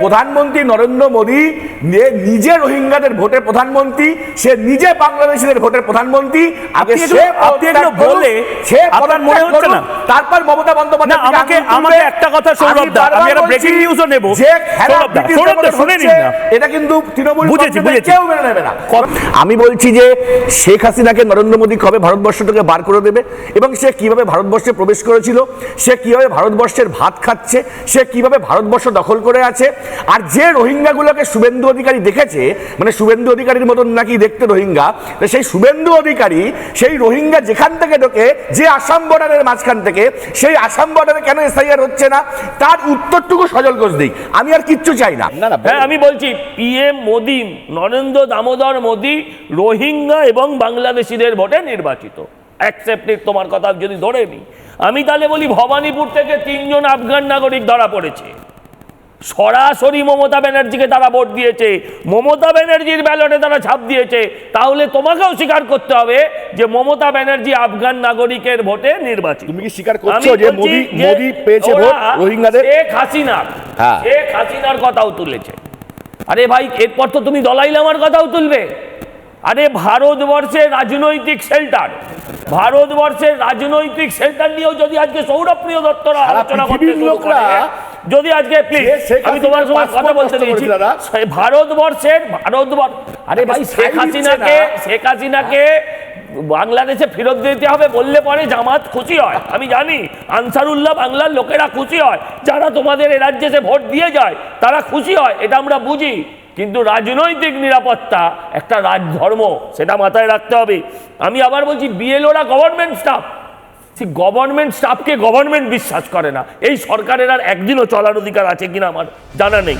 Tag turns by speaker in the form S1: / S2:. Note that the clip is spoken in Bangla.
S1: প্রধানমন্ত্রী নরেন্দ্র মোদী নিজে রোহিঙ্গাদের ভোটের প্রধানমন্ত্রী সে নিজে বাংলাদেশিদের ভোটের প্রধানমন্ত্রী। আগে সে করুন,
S2: বলে
S1: সে
S2: আপনার মনে হচ্ছে না?
S1: তারপর মমতা বন্দ্যোপাধ্যায়
S2: আমাকে আমাকে একটা কথা সৌরভ দা আমি একটা ব্রেকিং নিউজও নেব।
S1: যে
S2: সৌরভ দা শুনে নিন না।
S1: এটা কিন্তু তৃণমূল
S2: বুঝেছি, বুঝেছি।
S1: কেউ মেনে নেবে না। আমি বলছি যে শেখ হাসিনাকে নরেন্দ্র মোদী কবে ভারতবর্ষ থেকে বার করে দেবে এবং সে কীভাবে ভারতবর্ষে প্রবেশ করেছিল সে কীভাবে ভারতবর্ষের ভাত খাচ্ছে সে কীভাবে ভারতবর্ষ দখল করে আছে আর যে রোহিঙ্গাগুলোকে শুভেন্দু অধিকারী দেখেছে মানে শুভেন্দু অধিকারীর মতন নাকি দেখতে রোহিঙ্গা সেই শুভেন্দু অধিকারী সেই রোহিঙ্গা যেখান থেকে ঢোকে যে আসাম বর্ডারের মাঝখান থেকে সেই আসাম বর্ডারে কেন এসআইআর হচ্ছে না? তার উত্তরটুকু সজল ঘোষ দিই আমি আর কিচ্ছু চাই না। না না
S3: হ্যাঁ আমি বলছি পিএম মোদি নরেন্দ্র দামোদর মোদি রোহিঙ্গা এবং বাংলাদেশিদের ভোটে নির্বাচিত। অ্যাকসেপ্টেড তোমার কথা যদি ধরে নিই। আমি তাহলে বলি ভবানীপুর থেকে তিনজন আফগান নাগরিক ধরা পড়েছে। সরাসরি মমতা ব্যানার্জিকে তারা ভোট দিয়েছে। মমতা ব্যানার্জির ব্যালটে তারা ছাপ দিয়েছে। তাহলে তোমাকেও স্বীকার করতে হবে যে মমতা ব্যানার্জি আফগান নাগরিকের ভোটে নির্বাচিত।
S1: তুমি কি স্বীকার করছ যে মোদি মোদি পেয়েছে ভোট রোহিঙ্গাদের?
S3: শেখ হাসিনার
S1: হ্যাঁ।
S3: শেখ হাসিনার কথাও তুলেছে। আরে ভাই এরপর তো তুমি দলাই লামার কথাও তুলবে। আরে ভারতবর্ষের রাজনৈতিক শেল্টার ভারতবর্ষের রাজনৈতিক শেল্টার নিয়েও যদি আজকে সৌরভপ্রিয় দত্তরা আলোচনা করতে
S1: লোকরা
S3: যদি আজকে প্লিজ আমি তোমার সঙ্গে কথা বলতে দিয়েছি ভারতবর্ষের ভারতবর্ষ আরে ভাই শেখ হাসিনাকে শেখ হাসিনাকে বাংলাদেশে ফেরত দিতে হবে বললে পরে জামাত খুশি হয়। আমি জানি আনসারুল্লাহ বাংলার লোকেরা খুশি হয়। যারা তোমাদের এ রাজ্যে সে ভোট দিয়ে যায় তারা খুশি হয় এটা আমরা বুঝি। কিন্তু রাজনৈতিক নিরাপত্তা একটা রাজধর্ম সেটা মাথায় রাখতে হবে। আমি আবার বলছি বিএলওরা গভর্নমেন্ট স্টাফ সেই গভর্নমেন্ট স্টাফকে গভর্নমেন্ট বিশ্বাস করে না। এই সরকারের আর একদিনও চলার অধিকার আছে কিনা আমার জানা নেই।